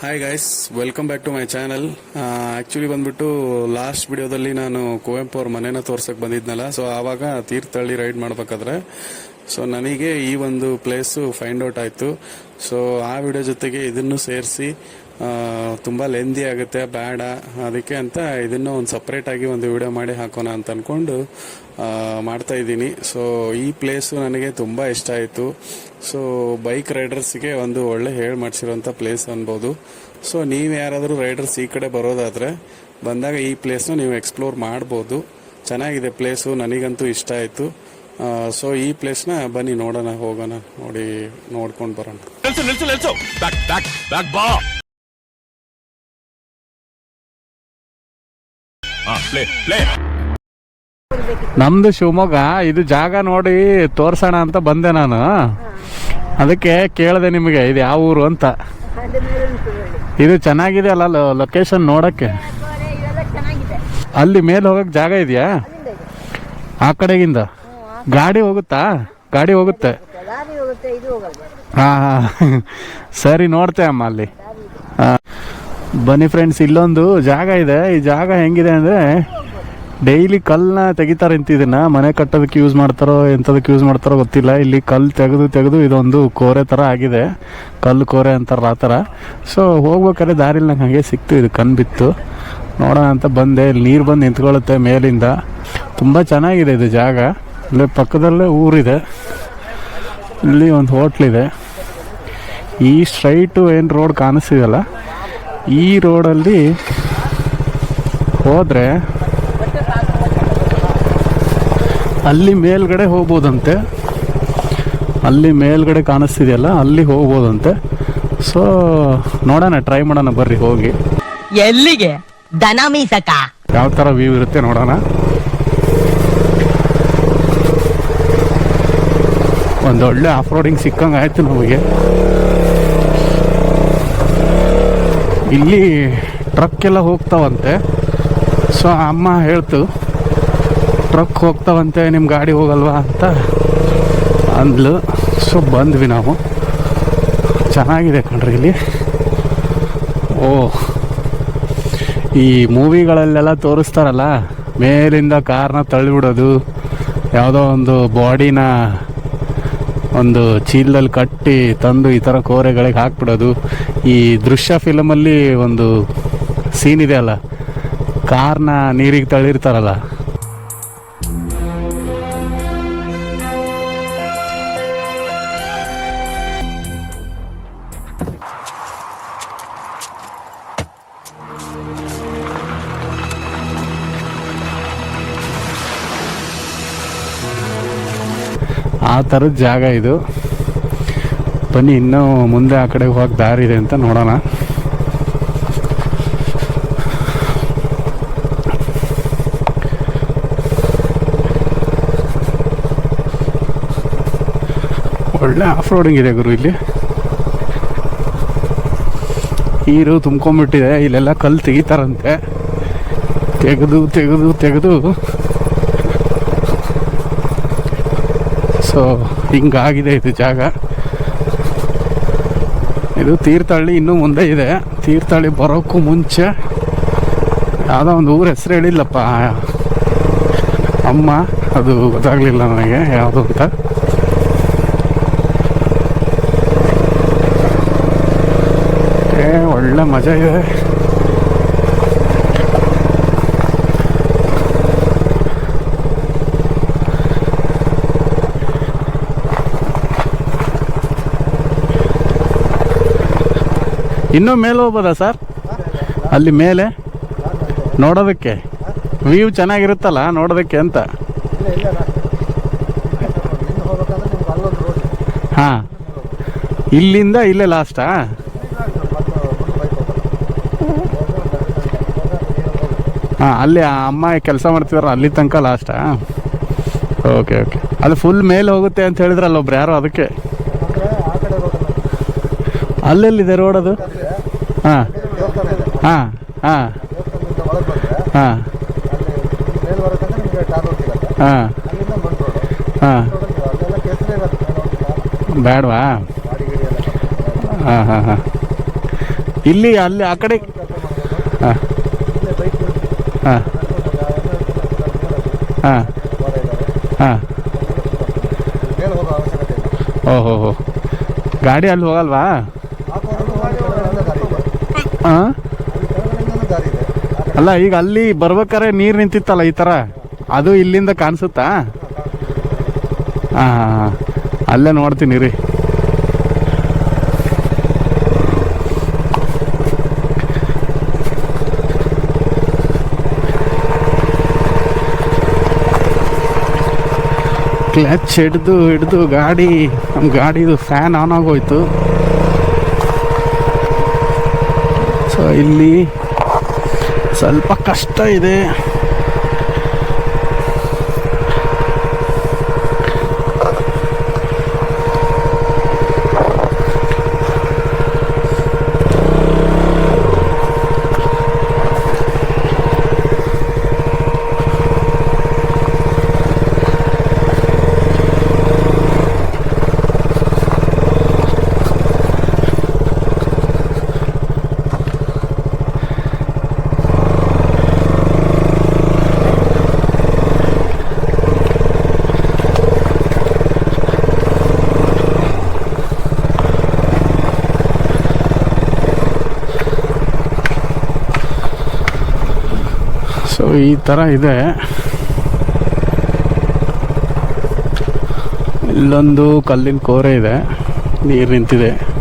Hi guys welcome back to my channel actually ಬಂದ್ಬಿಟ್ಟು last ವಿಡಿಯೋದಲ್ಲಿ ನಾನು ಕುವೆಂಪು ಅವ್ರ ಮನೇನ ತೋರ್ಸಕ್ ಬಂದಿದ್ನಲ್ಲ ಸೊ ಆವಾಗ ತೀರ್ಥಹಳ್ಳಿ ರೈಡ್ ಮಾಡ್ಬೇಕಾದ್ರೆ. ಸೊ ನನಗೆ ಈ ಒಂದು ಪ್ಲೇಸು ಫೈಂಡ್ ಔಟ್ ಆಯಿತು. ಸೊ ಆ ವಿಡಿಯೋ ಜೊತೆಗೆ ಇದನ್ನು ಸೇರಿಸಿ ತುಂಬ ಲೆಂದಿ ಆಗುತ್ತೆ, ಬೇಡ, ಅದಕ್ಕೆ ಅಂತ ಇದನ್ನು ಒಂದು ಸಪ್ರೇಟ್ ಆಗಿ ಒಂದು ವಿಡಿಯೋ ಮಾಡಿ ಹಾಕೋಣ ಅಂತ ಅಂದ್ಕೊಂಡು ಮಾಡ್ತಾ ಇದ್ದೀನಿ. ಸೊ ಈ ಪ್ಲೇಸು ನನಗೆ ತುಂಬ ಇಷ್ಟ ಆಯಿತು. ಸೊ ಬೈಕ್ ರೈಡರ್ಸ್ಗೆ ಒಂದು ಒಳ್ಳೆ ಹೇಳಿ ಮಾಡಿಸಿರೋಂಥ ಪ್ಲೇಸ್ ಅನ್ಬೋದು. ಸೊ ನೀವು ಯಾರಾದರೂ ರೈಡರ್ಸ್ ಈ ಕಡೆ ಬರೋದಾದರೆ, ಬಂದಾಗ ಈ ಪ್ಲೇಸ್ನ ನೀವು ಎಕ್ಸ್ಪ್ಲೋರ್ ಮಾಡ್ಬೋದು. ಚೆನ್ನಾಗಿದೆ ಪ್ಲೇಸು ನನಗಂತೂ ಇಷ್ಟ ಆಯಿತು. ಸೊ ಈ ಪ್ಲೇಸ್ನ ಬನ್ನಿ ನೋಡೋಣ, ಹೋಗೋಣ, ನೋಡಿ, ನೋಡ್ಕೊಂಡು ಬರೋಣ. Play play. ನಮ್ದು ಶಿವಮೊಗ್ಗ ಇದು ಜಾಗ ನೋಡಿ ತೋರ್ಸೋಣ ಅಂತ ಬಂದೆ ನಾನು. ಅದಕ್ಕೆ ಕೇಳಿದೆ ನಿಮಗೆ ಇದು ಯಾವ ಊರು ಅಂತ. ಇದು ಚೆನ್ನಾಗಿದೆ ಅಲ್ಲ ಲೊಕೇಶನ್ ನೋಡಕ್ಕೆ. ಅಲ್ಲಿ ಮೇಲೆ ಹೋಗಕ್ಕೆ ಜಾಗ ಇದೆಯಾ? ಆ ಕಡೆಗಿಂದ. ಗಾಡಿ ಹೋಗುತ್ತಾ? ಗಾಡಿ ಹೋಗುತ್ತೆ. ಹಾ ಹಾ. ಸರಿ ನೋಡ್ತೆ ಅಮ್ಮ ಅಲ್ಲಿ. ಹಾ. ಬನ್ನಿ ಫ್ರೆಂಡ್ಸ್ ಇಲ್ಲೊಂದು ಜಾಗ ಇದೆ. ಈ ಜಾಗ ಹೆಂಗಿದೆ ಅಂದರೆ ಡೈಲಿ ಕಲ್ಲನ್ನ ತೆಗಿತಾರೆ ಅಂತ ಇದನ್ನ. ಮನೆ ಕಟ್ಟೋದಕ್ಕೆ ಯೂಸ್ ಮಾಡ್ತಾರೋ, ಎಂಥದಕ್ಕೆ ಯೂಸ್ ಮಾಡ್ತಾರೋ ಗೊತ್ತಿಲ್ಲ. ಇಲ್ಲಿ ಕಲ್ಲು ತೆಗೆದು ತೆಗೆದು ಇದೊಂದು ಕೋರೆ ಥರ ಆಗಿದೆ. ಕಲ್ಲು ಕೋರೆ ಅಂತಾರಲ್ಲ ಆ ಥರ ಸೊ ಹೋಗ್ಬೇಕಾದ್ರೆ ದಾರಿಲಿ ನಂಗೆ ಹಾಗೆ ಸಿಕ್ತು. ಇದು ಕಣ್ ಬಿತ್ತು. ನೋಡೋಣ ಅಂತ ಬಂದೆ. ಇಲ್ಲಿ ನೀರು ಬಂದು ನಿಂತ್ಕೊಳ್ಳುತ್ತೆ ಮೇಲಿಂದ. ತುಂಬ ಚೆನ್ನಾಗಿದೆ ಇದು ಜಾಗ. ಇಲ್ಲೇ ಪಕ್ಕದಲ್ಲೇ ಊರಿದೆ. ಇಲ್ಲಿ ಒಂದು ಹೋಟ್ಲಿದೆ ಈ ಸ್ಟ್ರೈಟು ಏನು ರೋಡ್ ಕಾಣಿಸ್ತಿದೆಯಲ್ಲ? ಈ ರೋಡಲ್ಲಿ ಹೋದರೆ ಅಲ್ಲಿ ಮೇಲ್ಗಡೆ ಹೋಗ್ಬೋದಂತೆ. ಅಲ್ಲಿ ಮೇಲ್ಗಡೆ ಕಾಣಿಸ್ತಿದೆಯಲ್ಲ ಅಲ್ಲಿ ಹೋಗ್ಬೋದಂತೆ. ಸೊ ನೋಡೋಣ ಟ್ರೈ ಮಾಡೋಣ ಬರ್ರಿ ಹೋಗಿ. ಎಲ್ಲಿಗೆ? ದನ ಮೀಸಕ? ಯಾವ ಥರ ವ್ಯೂ ಇರುತ್ತೆ ನೋಡೋಣ. ಒಂದೊಳ್ಳೆ ಆಫ್ ರೋಡಿಂಗ್ ಸಿಕ್ಕಂಗೆ ಆಯಿತು ನಮಗೆ. ಇಲ್ಲಿ ಟ್ರಕ್ ಎಲ್ಲ ಹೋಗ್ತಾವಂತೆ. ಸೊ ಅಮ್ಮ ಹೇಳ್ತು ಟ್ರಕ್ ಹೋಗ್ತಾವಂತೆ ನಿಮ್ಮ ಗಾಡಿ ಹೋಗಲ್ವಾ? ಅಂತ ಅಂದ್ಲು. ಸೊ ಬಂದ್ವಿ ನಾವು. ಚೆನ್ನಾಗಿದೆ ಕಣ್ರಿ ಇಲ್ಲಿ. ಓ, ಈ ಮೂವಿಗಳಲ್ಲೆಲ್ಲ ತೋರಿಸ್ತಾರಲ್ಲ, ಮೇಲಿಂದ ಕಾರ್ನ ತಳ್ಳಿಬಿಡೋದು, ಯಾವುದೋ ಒಂದು ಬಾಡಿನ ಒಂದು ಚೀಲದಲ್ಲಿ ಕಟ್ಟಿ ತಂದು ಈ ಥರ ಕೋರೆಗಳಿಗೆ ಹಾಕ್ಬಿಡೋದು. ಈ ದೃಶ್ಯ ಫಿಲಮಲ್ಲಿ ಒಂದು ಸೀನ್ ಇದೆ ಅಲ್ಲ. ಕಾರ್ನ ನೀರಿಗೆ ತಳಿರ್ತಾರಲ್ಲ ಆ ಥರದ ಜಾಗ ಇದು. ಬನ್ನಿ, ಇನ್ನೂ ಮುಂದೆ ಆ ಕಡೆ ಹೋಗಿ ದಾರಿ ಇದೆ ಅಂತ ನೋಡೋಣ. ಒಳ್ಳೆ ಆಫ್ ರೋಡಿಂಗ್ ಇದೆ ಗುರು ಇಲ್ಲಿ. ನೀರು ತುಂಬ್ಕೊಂಡ್ಬಿಟ್ಟಿದೆ, ಇಲ್ಲೆಲ್ಲ ಕಲ್ಲು ತೆಗಿತಾರಂತೆ. ತೆಗೆದು ತೆಗೆದು ತೆಗೆದು. ಸೊ ಹಿಂಗಾಗಿದೆ ಇದು ಜಾಗ. ಇದು ತೀರ್ಥಹಳ್ಳಿ ಇನ್ನೂ ಮುಂದೆ ಇದೆ. ತೀರ್ಥಹಳ್ಳಿ ಬರೋಕ್ಕೂ ಮುಂಚೆ ಯಾವುದೋ ಒಂದು ಊರ ಹೆಸರು ಹೇಳಿಲ್ಲಪ್ಪ. ಅಮ್ಮ, ಅದು ಗೊತ್ತಾಗಲಿಲ್ಲ ನನಗೆ ಯಾವುದು ಅಂತ. ಏ, ಒಳ್ಳೆ ಮಜಾ ಇದೆ. ಇನ್ನೂ ಮೇಲೆ ಹೋಗ್ಬೋದಾ ಸರ್? ಅಲ್ಲಿ ಮೇಲೆ? ನೋಡೋದಕ್ಕೆ. ವ್ಯೂ ಚೆನ್ನಾಗಿರುತ್ತಲ್ಲ ನೋಡೋದಕ್ಕೆ ಅಂತ. ಹಾಂ. ಇಲ್ಲಿಂದ ಇಲ್ಲೇ ಲಾಸ್ಟಾ ಹಾಂ, ಅಲ್ಲಿ ಅಮ್ಮ ಕೆಲಸ ಮಾಡ್ತಿದಾರ, ಅಲ್ಲಿ ತನಕ ಲಾಸ್ಟಾ ಓಕೆ ಓಕೆ ಅದು ಫುಲ್ ಮೇಲೆ ಹೋಗುತ್ತೆ ಅಂತ ಹೇಳಿದ್ರಲ್ಲ ಒಬ್ರು ಯಾರು ಅದಕ್ಕೆ. ಅಲ್ಲೆಲ್ಲಿದೆ ರೋಡ್ ಅದು? ಹಾಂ. ಹಾಂ ಹಾಂ. ಹಾಂ. ಹಾಂ. ಹಾಂ. ಬೇಡವಾ ಹಾಂ ಹಾಂ ಹಾಂ. ಇಲ್ಲಿ, ಅಲ್ಲಿ, ಆ ಕಡೆ. ಹಾಂ. ಹಾಂ. ಹಾಂ. ಹಾಂ. ಓಹೋ ಗಾಡಿ ಅಲ್ಲಿ ಹೋಗಲ್ವಾ? ಹಾಂ ಅಲ್ಲ ಈಗ ಅಲ್ಲಿ ಬರ್ಬೇಕಾರೆ ನೀರು ನಿಂತಿತ್ತಲ್ಲ ಈ ಥರ ಅದು ಇಲ್ಲಿಂದ ಕಾಣಿಸುತ್ತಾ? ಹಾಂ ಅಲ್ಲೇ ನೋಡ್ತೀನಿ ರೀ ಕ್ಲಚ್ ಹಿಡ್ದು ಹಿಡ್ದು ಗಾಡಿ ನಮ್ಮ ಗಾಡಿದು ಫ್ಯಾನ್ ಆನ್ ಆಗೋಯ್ತು ಸೊ ಇಲ್ಲಿ ಸ್ವಲ್ಪ ಕಷ್ಟ ಇದೆ ಸೊ ಈ ಥರ ಇದೆ. ಇಲ್ಲೊಂದು ಕಲ್ಲಿನ ಕೋರೆ ಇದೆ. ನೀರು ನಿಂತಿದೆ.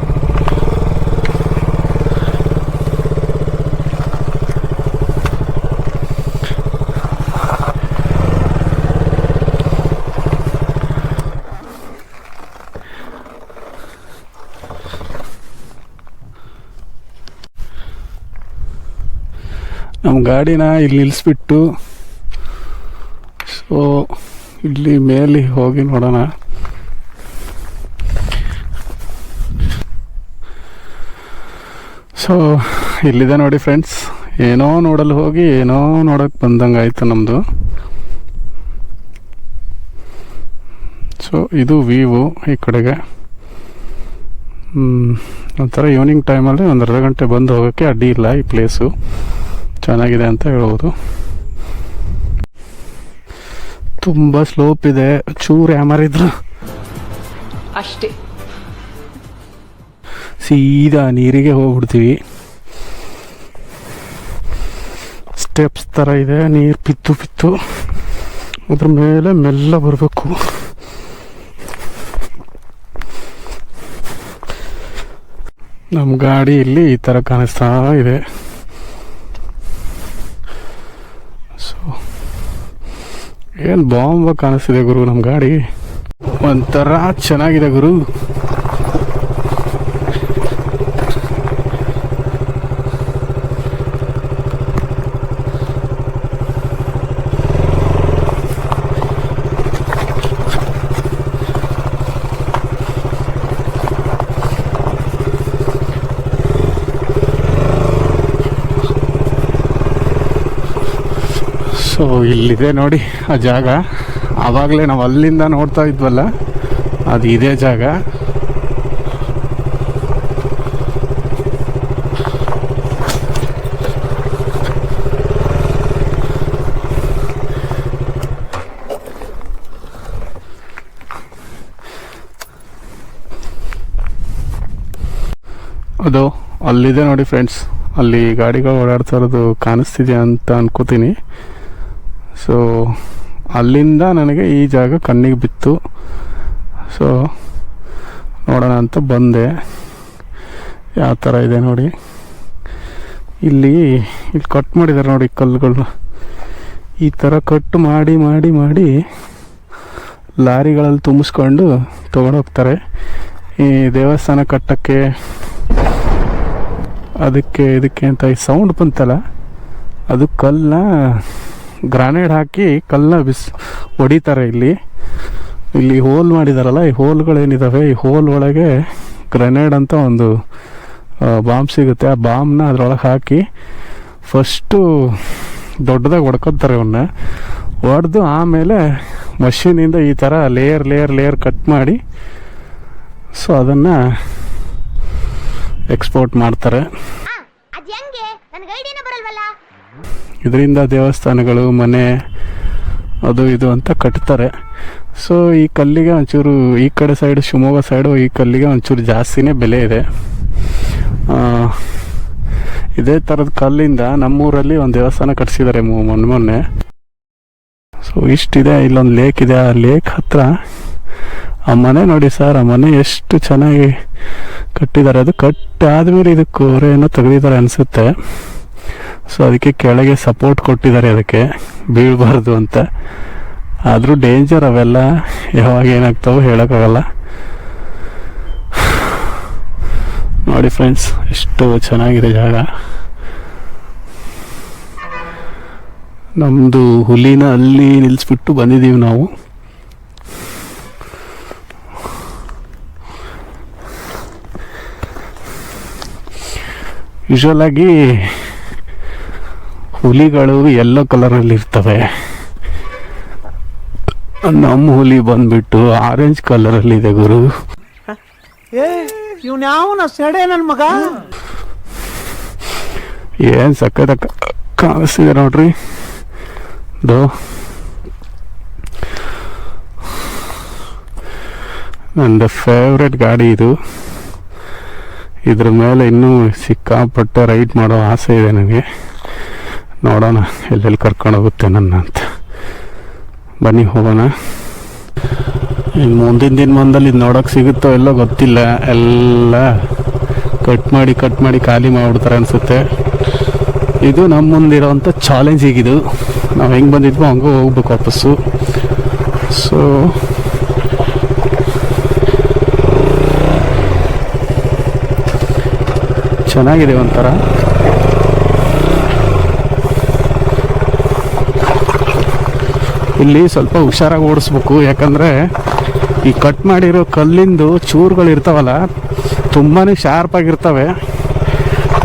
ಗಾಡಿನ ಇಲ್ಲಿ ನಿಲ್ಲಿಸ್ಬಿಟ್ಟು ಸೊ ಇಲ್ಲಿ ಮೇಲೆ ಹೋಗಿ ನೋಡೋಣ. ಸೊ ಇಲ್ಲಿದೆ ನೋಡಿ ಫ್ರೆಂಡ್ಸ್ ಏನೋ ನೋಡಲು ಹೋಗಿ, ಏನೋ ನೋಡೋಕೆ ಬಂದಂಗೆ ಆಯಿತು ನಮ್ಮದು ಸೊ ಇದು ವೀವು ಈ ಕಡೆಗೆ. ಒಂಥರ ಈವ್ನಿಂಗ್ ಟೈಮಲ್ಲಿ ಒಂದು ಅರ್ಧ ಗಂಟೆ ಬಂದು ಹೋಗೋಕ್ಕೆ ಅಡ್ಡಿ ಇಲ್ಲ ಈ ಪ್ಲೇಸು ಚೆನ್ನಾಗಿದೆ ಅಂತ ಹೇಳ್ಬೋದು. ತುಂಬ ಸ್ಲೋಪ್ ಇದೆ. ಚೂರು ಯಾಮರಿದ್ರು ಅಷ್ಟೇ. ಸೀದಾ ನೀರಿಗೆ ಹೋಗ್ಬಿಡ್ತೀವಿ. ಸ್ಟೆಪ್ಸ್ ಥರ ಇದೆ. ನೀರು ಪಿತ್ತು ಪಿತ್ತು. ಅದ್ರ ಮೇಲೆ ಮೆಲ್ಲ ಬರಬೇಕು. ನಮ್ಮ ಗಾಡಿ ಇಲ್ಲಿ ಈ ಥರ ಕಾಣಿಸ್ತಾ ಇದೆ ಸೊ ಏನು ಬಾಂಬ ಕಾಣಿಸ್ತಿದೆ ಗುರು ನಮ್ಮ ಗಾಡಿ? ಒಂಥರ ಚೆನ್ನಾಗಿದೆ ಗುರು ಸೊ ಇಲ್ಲಿದೆ ನೋಡಿ ಆ ಜಾಗ. ಆವಾಗಲೇ ನಾವು ಅಲ್ಲಿಂದ ನೋಡ್ತಾ ಇದ್ವಲ್ಲ, ಅದು ಇದೇ ಜಾಗ. ಅದು ಅಲ್ಲಿದೆ ನೋಡಿ ಫ್ರೆಂಡ್ಸ್ ಅಲ್ಲಿ ಗಾಡಿಗಳು ಓಡಾಡ್ತಾ ಇರೋದು ಕಾಣಿಸ್ತಿದೆ ಅಂತ ಅನ್ಕೋತೀನಿ. ಸೊ ಅಲ್ಲಿಂದ ನನಗೆ ಈ ಜಾಗ ಕಣ್ಣಿಗೆ ಬಿತ್ತು. ಸೊ ನೋಡೋಣ ಅಂತ ಬಂದೆ. ಯಾವ ಥರ ಇದೆ ನೋಡಿ. ಇಲ್ಲಿ ಇಲ್ಲಿ ಕಟ್ ಮಾಡಿದ್ದಾರೆ ನೋಡಿ ಕಲ್ಲುಗಳನ್ನ ಈ ಥರ ಕಟ್ ಮಾಡಿ ಮಾಡಿ ಮಾಡಿ ಲಾರಿಗಳಲ್ಲಿ ತುಂಬಿಸ್ಕೊಂಡು ತೊಗೊಂಡೋಗ್ತಾರೆ ಈ ದೇವಸ್ಥಾನ ಕಟ್ಟಕ್ಕೆ ಅದಕ್ಕೆ, ಇದಕ್ಕೆ ಅಂತ ಈ ಸೌಂಡ್ ಬಂತಲ್ಲ, ಅದು ಕಲ್ಲನ್ನ ಗ್ರಾನೈಡ್ ಹಾಕಿ ಕಲ್ಲನ್ನ ಬಿಸ್ ಹೊಡಿತಾರೆ ಇಲ್ಲಿ. ಇಲ್ಲಿ ಹೋಲ್ ಮಾಡಿದಾರಲ್ಲ, ಈ ಹೋಲ್ಗಳೇನಿದಾವೆ, ಈ ಹೋಲ್ ಒಳಗೆ ಗ್ರೆನೇಡ್ ಅಂತ ಒಂದು ಬಾಂಬ್ ಸಿಗುತ್ತೆ. ಆ ಬಾಂಬ್ನ ಅದ್ರೊಳಗೆ ಹಾಕಿ ಫಸ್ಟು ದೊಡ್ಡದಾಗಿ ಹೊಡ್ಕೊತಾರೆ ಅವನ್ನ ಹೊಡೆದು ಆಮೇಲೆ ಮಷೀನಿಂದ ಈ ಥರ ಲೇಯರ್ ಲೇಯರ್ ಲೇಯರ್ ಕಟ್ ಮಾಡಿ ಸೊ ಅದನ್ನು ಎಕ್ಸ್ಪೋರ್ಟ್ ಮಾಡ್ತಾರೆ. ಇದರಿಂದ ದೇವಸ್ಥಾನಗಳು, ಮನೆ, ಅದು ಇದು ಅಂತ ಕಟ್ತಾರೆ. ಸೊ ಈ ಕಲ್ಲಿಗೆ ಒಂಚೂರು, ಈ ಕಡೆ ಸೈಡು ಶಿವಮೊಗ್ಗ ಸೈಡು ಈ ಕಲ್ಲಿಗೆ ಒಂಚೂರು ಜಾಸ್ತಿನೇ ಬೆಲೆ ಇದೆ. ಇದೇ ಥರದ ಕಲ್ಲಿಂದ ನಮ್ಮೂರಲ್ಲಿ ಒಂದು ದೇವಸ್ಥಾನ ಕಟ್ಸಿದ್ದಾರೆ ಮೊನ್ನೆ ಮೊನ್ನೆ. ಸೊ ಇಷ್ಟಿದೆ, ಇಲ್ಲೊಂದು ಲೇಕ್ ಇದೆ. ಆ ಲೇಕ್ ಹತ್ರ ಆ ಮನೆ ನೋಡಿ ಸರ್, ಆ ಮನೆ ಎಷ್ಟು ಚೆನ್ನಾಗಿ ಕಟ್ಟಿದ್ದಾರೆ ಅದು ಕಟ್ಟಾದ್ಮೇಲೆ ಇದು ಇದಕ್ಕೆ ಏನೋ ತೆಗೆದಿದ್ದಾರೆ ಅನಿಸುತ್ತೆ. ಸೊ ಅದಕ್ಕೆ ಕೆಳಗೆ ಸಪೋರ್ಟ್ ಕೊಟ್ಟಿದ್ದಾರೆ ಅದಕ್ಕೆ. ಬೀಳಬಾರ್ದು ಅಂತ. ಆದರೂ ಡೇಂಜರ್ ಅವೆಲ್ಲ ಯಾವಾಗ ಏನಾಗ್ತಾವೋ ಹೇಳೋಕ್ಕಾಗಲ್ಲ. ನೋಡಿ ಫ್ರೆಂಡ್ಸ್ ಎಷ್ಟು ಚೆನ್ನಾಗಿದೆ ಜಾಗ. ನಮ್ಮದು ಹುಲಿನ ಅಲ್ಲಿ ನಿಲ್ಲಿಸ್ಬಿಟ್ಟು ಬಂದಿದ್ದೀವಿ ನಾವು. ಯೂಶಲ್ ಆಗಿ ಹುಲಿಗಳು ಎಲ್ಲೋ ಕಲರಲ್ಲಿ ಇರ್ತವೆ. ನಮ್ಮ ಹುಲಿ ಬಂದ್ಬಿಟ್ಟು ಆರೆಂಜ್ ಕಲರಲ್ಲಿ ಇದೆ ಗುರು. ಸೆಡೆ ನನ್ ಮಗ? ಏನ್ ಸಕ್ಕದ ಕಾಣಿಸ್ತಿದೆ ನೋಡ್ರಿ. ನಂದು ಫೇವ್ರೆಟ್ ಗಾಡಿ ಇದು. ಇದ್ರ ಮೇಲೆ ಇನ್ನೂ ಸಿಕ್ಕಾಪಟ್ಟೆ ರೈಡ್ ಮಾಡೋ ಆಸೆ ಇದೆ ನನಗೆ. ನೋಡೋಣ, ಎಲ್ಲೆಲ್ಲಿ ಕರ್ಕೊಂಡು ಹೋಗುತ್ತೆ ನನ್ನ ಅಂತ. ಬನ್ನಿ ಹೋಗೋಣ. ಇನ್ನು ಮುಂದಿನ ಬಂದಲ್ಲಿ ಇದು ನೋಡೋಕೆ ಸಿಗುತ್ತೋ ಎಲ್ಲೋ ಗೊತ್ತಿಲ್ಲ. ಎಲ್ಲ ಕಟ್ ಮಾಡಿ ಕಟ್ ಮಾಡಿ ಖಾಲಿ ಮಾಡಿಬಿಡ್ತಾರೆ ಅನಿಸುತ್ತೆ. ಇದು ನಮ್ಮ ಮುಂದಿರೋವಂಥ ಚಾಲೆಂಜ್ ಈಗಿದು. ನಾವು ಹೆಂಗೆ ಬಂದಿದ್ವೋ ಹಂಗೂ ಹೋಗ್ಬೇಕು ವಾಪಸ್ಸು. ಸೊ ಚೆನ್ನಾಗಿದೆ ಒಂಥರ. ಇಲ್ಲಿ ಸ್ವಲ್ಪ ಹುಷಾರಾಗಿ ಓಡಿಸ್ಬೇಕು. ಯಾಕಂದರೆ ಈ ಕಟ್ ಮಾಡಿರೋ ಕಲ್ಲಿಂದು ಚೂರುಗಳು ಇರ್ತಾವಲ್ಲ ತುಂಬಾ ಶಾರ್ಪಾಗಿರ್ತವೆ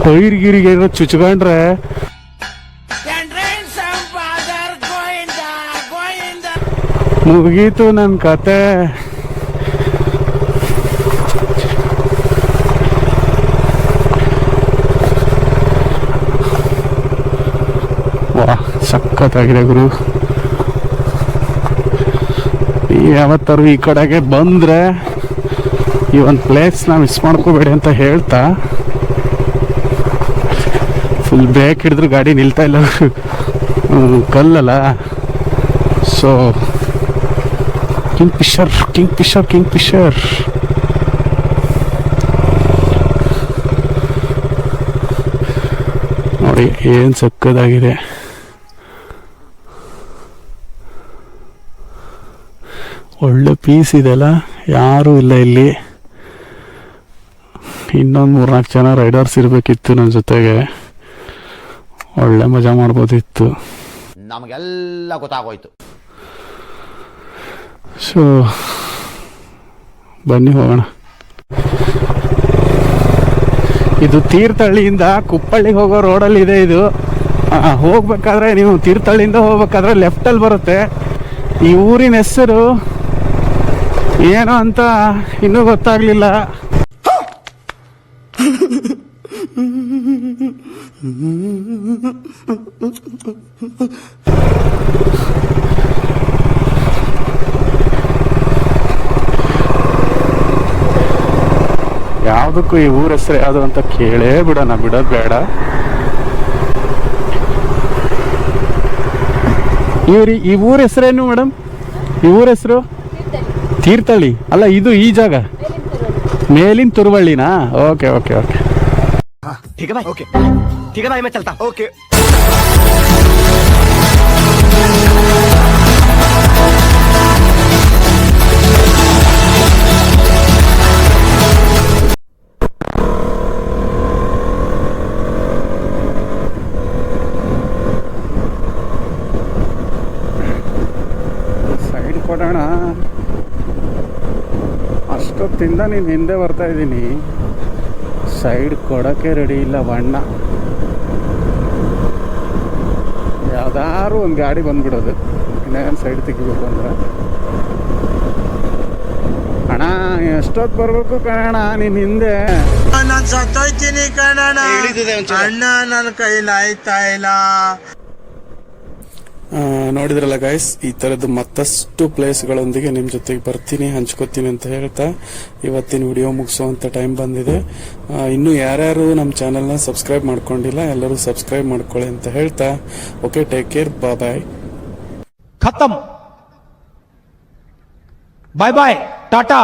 ಟೈರ್ ಗಿರಿಗೆ ಚುಚ್ಕೊಂಡ್ರೆ ಮುಗೀತು ನನ್ನ ಕತೆ. ವಾ ಸಖತ್ತಾಗಿದೆ ಗುರು. ಯಾವತ್ತಾರು ಈ ಕಡೆಗೆ ಬಂದರೆ ಈ ಒಂದು ಪ್ಲೇಸ್ನ ಮಿಸ್ ಮಾಡ್ಕೋಬೇಡಿ ಅಂತ ಹೇಳ್ತಾ. ಫುಲ್ ಬ್ರೇಕ್ ಹಿಡಿದ್ರು ಗಾಡಿ ನಿಲ್ತಾ ಇಲ್ಲ. ಕಲ್ಲಲ್ಲ. So king fisher king fisher king fisher ನೋಡಿ, ಏನು ಸಕ್ಕದಾಗಿದೆ. ಒಳ್ಳೆ ಪೀಸ್ ಇದೆಲ್ಲ ಯಾರೂ ಇಲ್ಲ ಇಲ್ಲಿ. ಇನ್ನೊಂದು ಮೂರ್ನಾಲ್ಕು ಜನ ರೈಡರ್ಸ್ ಇರಬೇಕಿತ್ತು ನನ್ನ ಜೊತೆಗೆ. ಒಳ್ಳೆ ಮಜಾ ಮಾಡ್ಬೋದಿತ್ತು. ನಮಗೆಲ್ಲ ಗೊತ್ತಾಗೋಯ್ತು. ಸೊ ಬನ್ನಿ ಹೋಗೋಣ. ಇದು ತೀರ್ಥಹಳ್ಳಿಯಿಂದ ಕುಪ್ಪಳ್ಳಿಗೆ ಹೋಗೋ ರೋಡಲ್ಲಿ ಇದೆ. ಇದು ಹೋಗ್ಬೇಕಾದ್ರೆ ನೀವು ತೀರ್ಥಹಳ್ಳಿಯಿಂದ ಹೋಗ್ಬೇಕಾದ್ರೆ ಲೆಫ್ಟಲ್ಲಿ ಬರುತ್ತೆ. ಈ ಊರಿನ ಹೆಸರು ಏನು ಅಂತ ಇನ್ನೂ ಗೊತ್ತಾಗ್ಲಿಲ್ಲ. ಯಾವುದಕ್ಕೂ ಈ ಊರ ಹೆಸರು ಯಾವುದು ಅಂತ ಕೇಳೇ ಬಿಡೋಣ ಬಿಡೋದು ಬೇಡ. ಇವ್ರಿ, ಈ ಊರ ಹೆಸರೇನು ಮೇಡಮ್? ಈ ಊರ ಹೆಸರು? ತೀರ್ಥಹಳ್ಳಿ? ಅಲ್ಲ ಇದು ಈ ಜಾಗ. ಮೇಲಿನ ತುರುವಳ್ಳಿನಾ? ಓಕೆ. Okay okay. ठीक ಅಷ್ಟೊತ್ತಿಂದ ನೀನು ಹಿಂದೆ ಬರ್ತಾ ಇದ್ದೀನಿ. ಸೈಡ್ ಕೊಡೋಕ್ಕೆ ರೆಡಿ ಇಲ್ಲ ಬಣ್ಣ. ಯಾವ್ದಾದ್ರು ಒಂದು ಗಾಡಿ ಬಂದ್ಬಿಡೋದು. ಇನ್ನೇನು ಸೈಡ್ ತೆಗಿಬೇಕು ಅಂದ್ರೆ. ಅಣ್ಣ ಎಷ್ಟೊತ್ತು ಬರ್ಬೇಕು ಕಣ ನೀನು ಹಿಂದೆ. ನಾನು ಸತ್ತೋಯ್ತೀನಿ ಕಣಣ ಅಣ್ಣ ನನ್ನ ಕೈಲಾಯ್ತಾ ಇಲ್ಲ. ನೋಡಿದ್ರಲ್ಲ ಗಾಯ್ಸ್ ಈ ತರದ್ದು ಮತ್ತಷ್ಟು ಪ್ಲೇಸ್ಗಳೊಂದಿಗೆ ನಿಮ್ಮ ಜೊತೆಗೆ ಬರ್ತೀನಿ, ಹಂಚ್ಕೋತೀನಿ ಅಂತ ಹೇಳ್ತಾ ಇವತ್ತಿನ ವಿಡಿಯೋ ಮುಗಿಸುವಂತ ಟೈಮ್ ಬಂದಿದೆ. ಇನ್ನು ಯಾರ್ಯಾರು ನಮ್ಮ ಚಾನೆಲ್ನ ಸಬ್ಸ್ಕ್ರೈಬ್ ಮಾಡ್ಕೊಂಡಿಲ್ಲ, ಎಲ್ಲರೂ ಸಬ್ಸ್ಕ್ರೈಬ್ ಮಾಡ್ಕೊಳ್ಳಿ ಅಂತ ಹೇಳ್ತಾ. ಓಕೆ ಟೇಕ್ ಕೇರ್ ಬಾ ಬಾಯ್ ಖತಮ್ ಬಾಯ್ ಬಾಯ್ ಟಾಟಾ